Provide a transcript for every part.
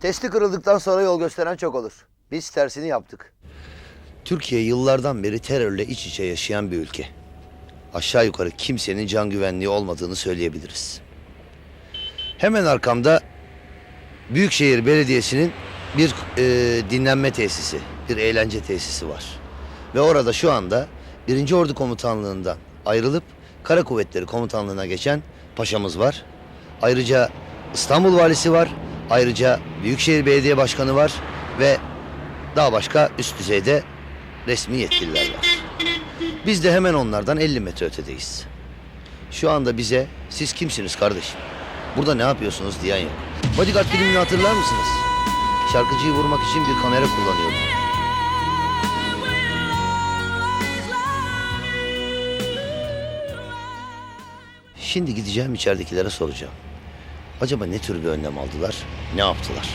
Testi kırıldıktan sonra yol gösteren çok olur. Biz tersini yaptık. Türkiye yıllardan beri terörle iç içe yaşayan bir ülke. Aşağı yukarı kimsenin can güvenliği olmadığını söyleyebiliriz. Hemen arkamda Büyükşehir Belediyesi'nin bir e, dinlenme tesisi, bir eğlence tesisi var. Ve orada şu anda 1. Ordu Komutanlığı'ndan ayrılıp Kara Kuvvetleri Komutanlığı'na geçen paşamız var. Ayrıca İstanbul Valisi var. Ayrıca Büyükşehir Belediye Başkanı var ve daha başka üst düzeyde resmi yetkililer var. Biz de hemen onlardan 50 metre ötedeyiz. Şu anda bize siz kimsiniz kardeşim? Burada ne yapıyorsunuz diyen yok. Bodyguard filmini hatırlar mısınız? Şarkıcıyı vurmak için bir kamera kullanıyordu. Şimdi gideceğim içeridekilere soracağım. Acaba ne tür bir önlem aldılar, ne yaptılar?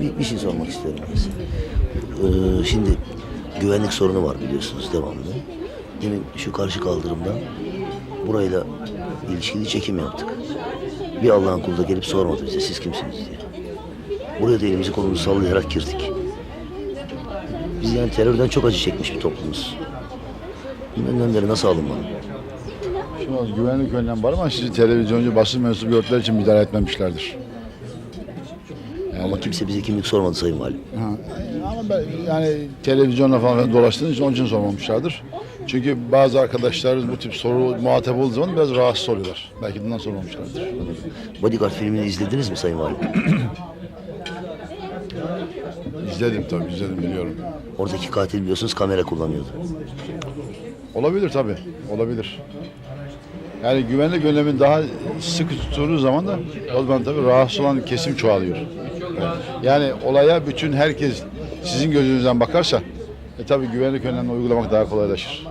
Bir, bir şey sormak istiyorum size. Ee, şimdi güvenlik sorunu var biliyorsunuz devamlı. Demin şu karşı kaldırımda burayla ilişkili çekim yaptık. Bir Allah'ın kulu da gelip sormadı bize siz kimsiniz diye. Buraya da elimizi kolumuzu sallayarak girdik. Biz yani terörden çok acı çekmiş bir toplumuz. Bunun önlemleri nasıl alınmalı? Şu an güvenlik önlem var ama sizi televizyoncu basın mensubu gördükleri için müdahale etmemişlerdir. Ama kimse bize kimlik sormadı Sayın Valim. Ha. Ama ben, yani televizyonla falan dolaştığınız için onun için sormamışlardır. Çünkü bazı arkadaşlarımız bu tip soru muhatap olduğu zaman biraz rahatsız oluyorlar. Belki bundan sormamışlardır. Bodyguard filmini izlediniz mi Sayın Valim? İzledim tabii izledim biliyorum. Oradaki katil biliyorsunuz kamera kullanıyordu. Olabilir tabii olabilir. Yani güvenlik önlemin daha sıkı tutulduğu zaman da o zaman tabii rahatsız olan kesim çoğalıyor. Yani olaya bütün herkes sizin gözünüzden bakarsa e tabii güvenlik önlemini uygulamak daha kolaylaşır.